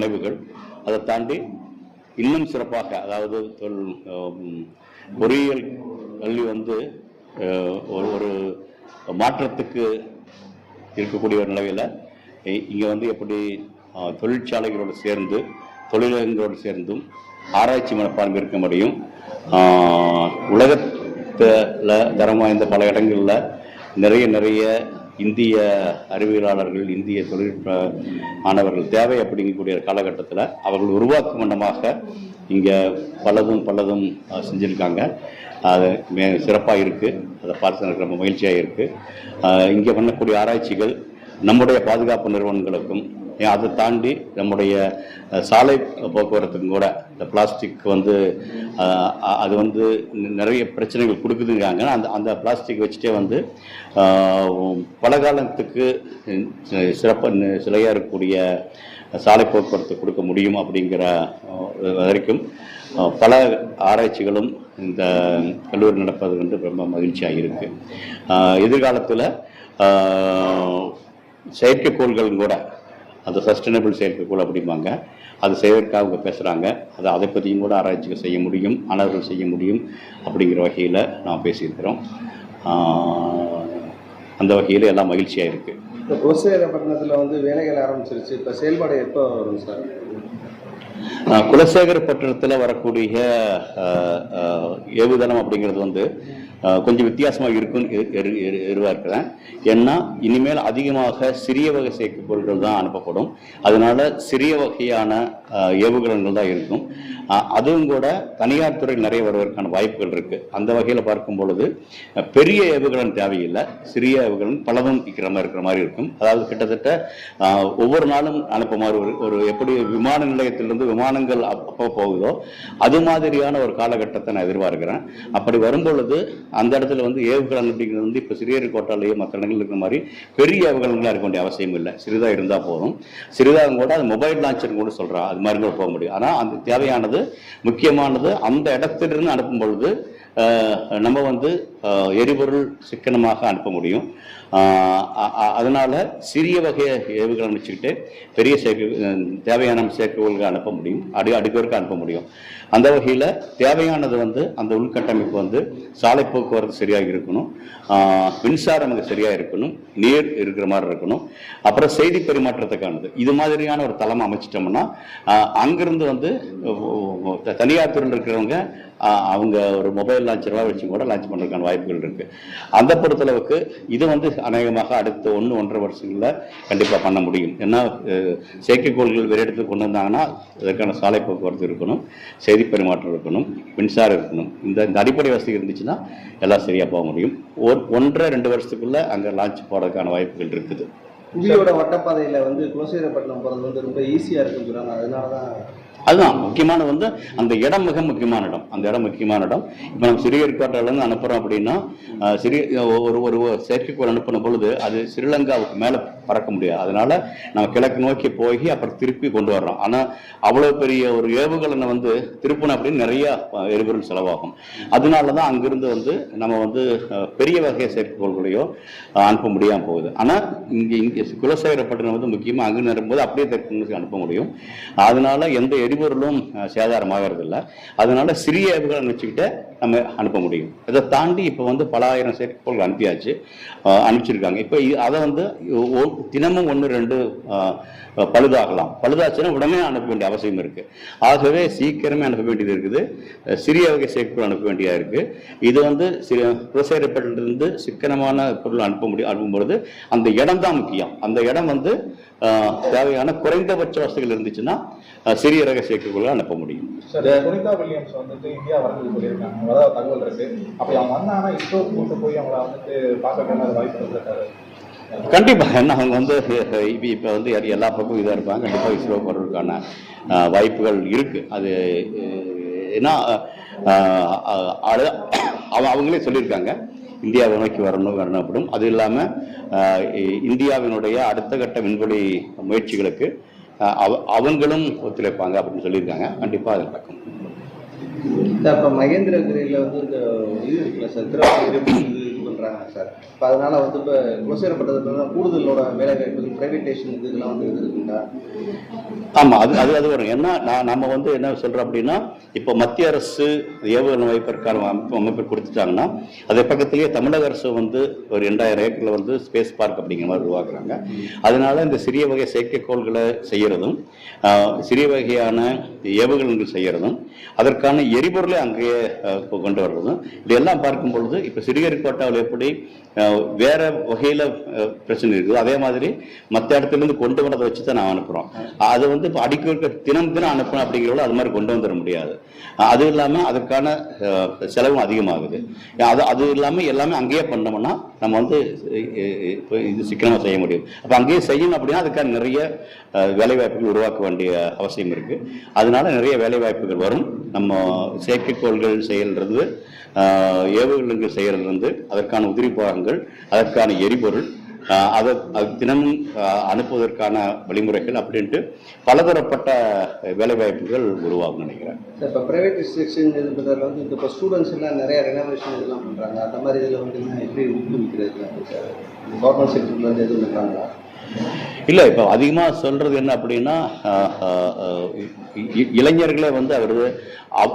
நினைவுகள் அதை தாண்டி இன்னும் சிறப்பாக அதாவது தொல்- பொறியியல் கல்வி வந்து ஒரு ஒரு மாற்றத்துக்கு இருக்கக்கூடிய ஒரு நிலையில் இங்கே வந்து எப்படி தொழிற்சாலைகளோடு சேர்ந்து தொழிலகங்களோடு சேர்ந்தும் ஆராய்ச்சி மனப்பான்மை இருக்க முடியும். உலகத்தில் தரம் வாய்ந்த பல இடங்களில் நிறைய நிறைய இந்திய அறிவியலாளர்கள் இந்திய தொழில்நுட்ப மாணவர்கள் தேவை அப்படிங்கக்கூடிய காலகட்டத்தில் அவர்கள் உருவாக்கும் வண்ணமாக இங்கே பலதும் பலதும் செஞ்சுருக்காங்க. அது மே சிறப்பாக இருக்குது அதை பார்த்து எனக்கு ரொம்ப மகிழ்ச்சியாக இருக்குது இங்கே பண்ணக்கூடிய ஆராய்ச்சிகள் நம்முடைய பாதுகாப்பு நிறுவனங்களுக்கும் அதை தாண்டி நம்முடைய சாலை போக்குவரத்துக்கும் கூட இந்த பிளாஸ்டிக் வந்து அது வந்து நிறைய பிரச்சனைகள் கொடுக்குதுங்கிறாங்க. அந்த அந்த பிளாஸ்டிக் வச்சுட்டே வந்து அஹ், பல காலத்துக்கு சிறப்பு சிலையாக இருக்கக்கூடிய சாலை போக்குவரத்து கொடுக்க முடியும் அப்படிங்கிற வரைக்கும் பல ஆராய்ச்சிகளும் இந்த கல்லூரி நடப்பது வந்து ரொம்ப மகிழ்ச்சியாக இருக்குது எதிர்காலத்தில் செயற்கைக்கோள்களும் கூட அந்த சஸ்டைனபிள் செயற்கைக்கோள் அப்படிம்பாங்க. அது செய்வதற்காக அவங்க பேசுகிறாங்க அது அதை பற்றியும் கூட ஆராய்ச்சிகள் செய்ய முடியும் மாணவர்கள் செய்ய முடியும் அப்படிங்கிற வகையில் நாம் பேசியிருக்கிறோம். அந்த வகையில் எல்லாம் மகிழ்ச்சியாக இருக்குது இப்போ குலசேகரப்பட்டினத்தில் வந்து வேலைகள் ஆரம்பிச்சிருச்சு. இப்போ செயல்பாடு எப்போ வரும் சார் குலசேகரப்பட்டினத்தில் வரக்கூடிய ஏவுதளம் அப்படிங்கிறது வந்து கொஞ்சம் வித்தியாசமாக இருக்குன்னு எரு- எதிர்பார்க்கிறேன் ஏன்னா இனிமேல் அதிகமாக சிறிய வகை செயற்கைக்கோள்கள் தான் அனுப்பப்படும். அதனால சிறிய வகையான ஏவுகணங்கள் தான் இருக்கும். அதுவும் கூட தனியார் துறையில் நிறைய வருவதற்கான வாய்ப்புகள் இருக்கு. அந்த வகையில் பார்க்கும் பொழுது பெரிய ஏவுகணம் தேவையில்லை. சிறிய ஏவுகணம் பலதும் இருக்கிற மாதிரி இருக்கிற மாதிரி இருக்கும். அதாவது கிட்டத்தட்ட ஒவ்வொரு நாளும் அனுப்புமாறு ஒரு ஒரு எப்படி விமான நிலையத்திலிருந்து விமானங்கள் அப்போ போகுதோ அது மாதிரியான ஒரு காலகட்டத்தை நான் எதிர்பார்க்கிறேன். அப்படி வரும்பொழுது அந்த இடத்துல வந்து ஏவுகணம் அப்படிங்கிறது வந்து இப்போ சிறியரிக்கோட்டாலேயே மற்ற இடங்கள் இருக்கிற மாதிரி பெரிய ஏவுகணங்களாக இருக்க வேண்டிய அவசியம் இல்லை. சிறிதாக இருந்தால் போதும். சிறிதாக கூட அது மொபைல் லான்ச்சர் கூட சொல்கிறா அது மாதிரி கூட போக முடியும். ஆனால் அந்த தேவையானது முக்கியமானது அந்த இடத்திலிருந்து அனுப்பும் பொழுது நம்ம வந்து எரிபொருள் சிக்கனமாக அனுப்ப முடியும். அதனால் சிறிய வகை ஏவுகளை வச்சுக்கிட்டு பெரிய செயற்கை தேவையான செயற்கைகோள்களை அனுப்ப முடியும். அடி அடுக்கருக்கு அனுப்ப முடியும். அந்த வகையில் தேவையானது வந்து அந்த உள்கட்டமைப்பு வந்து சாலை போக்குவரத்து சரியாக இருக்கணும். மின்சாரம் அங்கே சரியாக இருக்கணும். நீர் இருக்கிற மாதிரி இருக்கணும். அப்புறம் செய்தி பரிமாற்றத்துக்கானது. இது மாதிரியான ஒரு தளம் அமைச்சிட்டோம்னா அங்கிருந்து வந்து த- தனியார் துறையில் இருக்கிறவங்க அவங்க ஒரு மொபைல் லான்ச் வச்சு கூட லான்ச் பண்ணுறதுக்கான வாய்ப்புகள் இருக்கு. அந்த பொறுத்தளவுக்கு இது வந்து அநேகமாக அடுத்த ஒன்று ஒன்றரை வருஷங்களில் கண்டிப்பாக பண்ண முடியும். ஏன்னா செயற்கைக்கோள்கள் வேறு இடத்துக்கு கொண்டு வந்தாங்கன்னா இதற்கான சாலை போக்குவரத்து இருக்கணும் செய்தி பரிமாற்றம் இருக்கணும் மின்சாரம் இருக்கணும். இந்த இந்த அடிப்படை வசதி இருந்துச்சுன்னா எல்லாம் சரியாக போக முடியும். ஒரு ஒன்றரை ரெண்டு வருஷத்துக்குள்ள அங்கே லான்ச் போகிறதுக்கான வாய்ப்புகள் இருக்குது. புவியோட வட்டப்பாதையில் வந்து குலசேகரப்பட்டினம் போகிறது வந்து ரொம்ப ஈஸியாக இருக்குன்னு சொல்கிறாங்க அதனால தான் அதுதான் முக்கியமானது வந்து அந்த இடம் மிக முக்கியமான இடம். அந்த இடம் முக்கியமான இடம். இப்போ நம்ம சிறிய இருந்து அனுப்புகிறோம் அப்படின்னா சிறிய ஒரு ஒரு செயற்கைக்கோள் அனுப்பின பொழுது அது ஸ்ரீலங்காவுக்கு மேலே பறக்க முடியாது. அதனால நம்ம கிழக்கு நோக்கி போய் அப்புறம் திருப்பி கொண்டு வர்றோம். ஆனால் அவ்வளோ பெரிய ஒரு ஏவுகலனை வந்து திருப்பணும் அப்படின்னு நிறைய எரிபொருள் செலவாகும். அதனால தான் அங்கிருந்து வந்து நம்ம வந்து பெரிய வகை செயற்கைக்கோள்களையோ அனுப்ப முடியாமல் போகுது. ஆனால் இங்கே இங்கே குலசேகரப்பட்டினம் வந்து முக்கியமாக அங்கு நிறும்போது அப்படியே தெற்கு அனுப்ப முடியும். அதனால எந்த எரிபொருளும் அஹ், சேதாரமாகிறது இல்லை அதனால சிறிய ஏவுகணை வச்சுக்கிட்டு நம்ம அனுப்ப முடியும். இதை தாண்டி இப்போ வந்து பல ஆயிரம் செயற்கைக்கோள்கள் அனுப்பியாச்சு அனுப்பிச்சிருக்காங்க. இப்போ அதை வந்து தினமும் ஒன்று ரெண்டு பழுதாகலாம் பழுதாச்சுன்னா உடனே அனுப்ப வேண்டிய அவசியம் இருக்கு. ஆகவே சீக்கிரமே அனுப்ப வேண்டியது இருக்குது. சிறிய வகை செயற்கைக்கோள் அனுப்ப வேண்டியதாக இருக்கு. இது வந்து சிறு குலசேகரப்பட்டிலிருந்து சிக்கனமான பொருள் அனுப்ப முடியும் அனுப்பும்பொழுது அந்த இடம் தான் முக்கியம். அந்த இடம் வந்து தேவையான குறைந்தபட்ச வசதிகள் இருந்துச்சுன்னா சிறிய ரக செயற்கைக்கோள்களை அனுப்ப முடியும். சார் தகவல் இருக்கு. அப்படி அவங்க வந்தாங்கன்னா இஸ்ரோ கூட்டு போய் அவங்கள வந்துட்டு பார்க்கறதுக்கான வாய்ப்பு இருக்காரு கண்டிப்பாக என்ன அவங்க வந்து இப்போ இப்போ வந்து எல்லா- எல்லா பக்கமும் இதாக இருப்பாங்க. கண்டிப்பாக இஸ்ரோ போகிறதுக்கான வாய்ப்புகள் இருக்குது அது ஏன்னா அவ- அவங்களே சொல்லியிருக்காங்க. இந்தியாவை நோக்கி வரணும் வரணும் அது இல்லாமல் இந்தியாவினுடைய அடுத்த கட்ட விண்வெளி முயற்சிகளுக்கு அவ- அவங்களும் ஒத்துழைப்பாங்க அப்படின்னு சொல்லியிருக்காங்க. கண்டிப்பாக அது நடக்கும். இப்போ மகேந்திரகிரியில் வந்து இந்த இது இருக்குல்ல சார் சொல்கிறாங்க சார். இப்போ அதனால் வந்து இப்போ குலசேரப்பட்டதுல கூடுதலோட வேலை வாய்ப்புகள் பிரைவேட்டேஷன் இது இதெல்லாம் வந்து இது இருக்குங்களா ஆமாம் அது அது அது வரும். ஏன்னா நான் நம்ம வந்து என்ன சொல்கிறோம் அப்படின்னா இப்போ மத்திய அரசு ஏவுகணை வாய்ப்பிற்கான அமைப்பு அமைப்பு கொடுத்துட்டாங்கன்னா அதே பக்கத்திலேயே தமிழக அரசு வந்து ஒரு ரெண்டாயிரம் ஏக்கரில் வந்து ஸ்பேஸ் பார்க் அப்படிங்கிற மாதிரி உருவாக்குறாங்க. அதனால இந்த சிறிய வகை செயற்கைக்கோள்களை செய்கிறதும் சிறிய வகையான ஏவுகணைகள் செய்கிறதும் அதற்கான எரிபொருளை அங்கேயே கொண்டு வர்றதும் இதெல்லாம் பார்க்கும் பொழுது இப்போ சிறுகரிக்கோட்டாவில் எப்படி வேற வகையில பிரச்சனை இருக்குது. அதே மாதிரி மற்ற இடத்துல இருந்து கொண்டு வரதை வச்சு தான் நான் அனுப்புறோம். அது வந்து இப்போ அடிக்க தினம் தினம் அனுப்பணும் அப்படிங்கிறவங்க அது மாதிரி கொண்டு வந்துட முடியாது. அது இல்லாமல் அதற்கான செலவும் அதிகமாகுது. அது அது இல்லாமல் எல்லாமே அங்கேயே பண்ணோம்னா நம்ம வந்து இப்போ இது சிக்கனமாக செய்ய முடியும். அப்போ அங்கேயே செய்யணும் அப்படின்னா அதுக்கான நிறைய வேலைவாய்ப்புகள் உருவாக்க வேண்டிய அவசியம் இருக்கு. அதனால நிறைய வேலைவாய்ப்புகள் வரும். நம்ம செயற்கைக்கோள்கள் செயல்றது ஆஹ், செய்கிறது வந்து அதற்கான உதிரி பாகங்கள் அதற்கான எரிபொருள் அதை அது தினமும் அனுப்புவதற்கான வழிமுறைகள் அப்படின்ட்டு பலதரப்பட்ட வேலைவாய்ப்புகள் உருவாகும் நினைக்கிறேன். சார் இப்போ பிரைவேட் ரிஸ்ட்ரிக்ஷன் இருக்கிறதுல வந்து இப்போ ஸ்டூடெண்ட்ஸ் எல்லாம் நிறைய ரெனோவேஷன் இதெல்லாம் பண்ணுறாங்க அந்த மாதிரி இதில் வந்து எப்படி ஊக்குவிக்கிறது கவர்மெண்ட் செக்டர்லேருந்து எதுவும் பண்ணுறாங்களா இல்லை இப்போ அதிகமாக சொல்றது என்ன அப்படின்னா இளைஞர்களே வந்து அவர்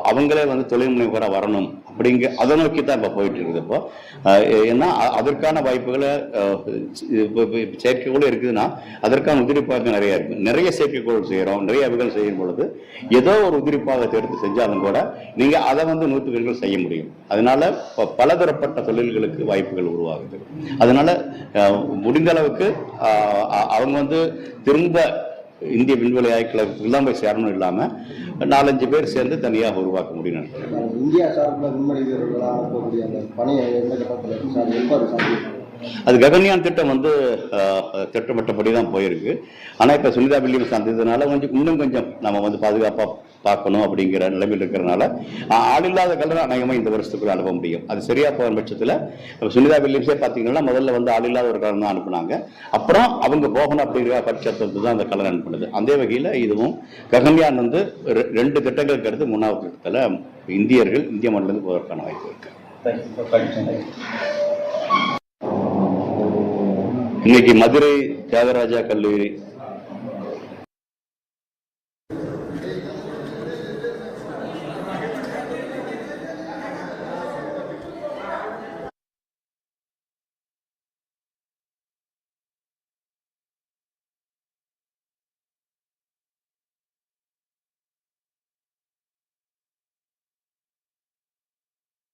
அவங்களே வந்து தொழில் முனைவராக வரணும் அப்படிங்க அதை நோக்கி தான் இப்போ போயிட்டு இருக்குது இப்போ ஏன்னா அதற்கான வாய்ப்புகளை செயற்கைக்கோள் இருக்குதுன்னா அதற்கான உதிரிப்பாக நிறைய இருக்கு. நிறைய செயற்கைக்கோள் செய்கிறோம் நிறைய அவைகள் செய்யும் பொழுது ஏதோ ஒரு உதிரிப்பாக எடுத்து செஞ்சாலும் கூட நீங்க அதை வந்து நூற்றுக்கணக்கில் செய்ய முடியும். அதனால பலதரப்பட்ட தொழில்களுக்கு வாய்ப்புகள் உருவாகுது. அதனால ஆஹ், முடிந்த அளவுக்கு ஆஹ், அவங்க வந்து திரும்ப இந்திய விண்வெளி ஆய்வுகளுக்கு தான் போய் சேரணும் இல்லாம நாலஞ்சு பேர் சேர்ந்து தனியாக உருவாக்க முடியும் நினைக்கிறேன். இந்தியா சார்பில் விண்வெளி வீரர்களாக அனுப்பக்கூடிய அந்த பணியை எந்த கட்டத்தில் இருக்கு சார் எப்போ அது சாத்தியம் அது ககன்யான் திட்டம் வந்து திட்டமிட்டபடி தான் போயிருக்கு. ஆனா இப்ப சுனிதா வில்லியம்ஸ் அந்த இதனால கொஞ்சம் இன்னும் கொஞ்சம் நம்ம வந்து பாதுகாப்பா பார்க்கணும் அப்படிங்கிற நிலைமையில் இருக்கிறனால ஆளில்லாத ஆள் இல்லாத கலர் அநேகமாக இந்த வருஷத்துக்குள்ள அனுப்ப முடியும். அது சரியா போகிற பட்சத்தில் சுனிதா வில்லியம்ஸே பார்த்தீங்கன்னா முதல்ல வந்து ஆள் இல்லாத ஒரு கலர் தான் அனுப்புனாங்க. அப்புறம் அவங்க போகணும் அப்படிங்கிற பட்சத்தை தான் அந்த கலர் அனுப்புனது. அந்த வகையில் இதுவும் ககன்யான் வந்து ரெ- ரெண்டு திட்டங்களுக்கு அடுத்து மூணாவது திட்டத்தில் இந்தியர்கள் இந்திய மண்ணிலிருந்து போவதற்கான வாய்ப்பு இருக்கு. இன்னைக்கு மதுரை தியாகராஜா கல்லூரி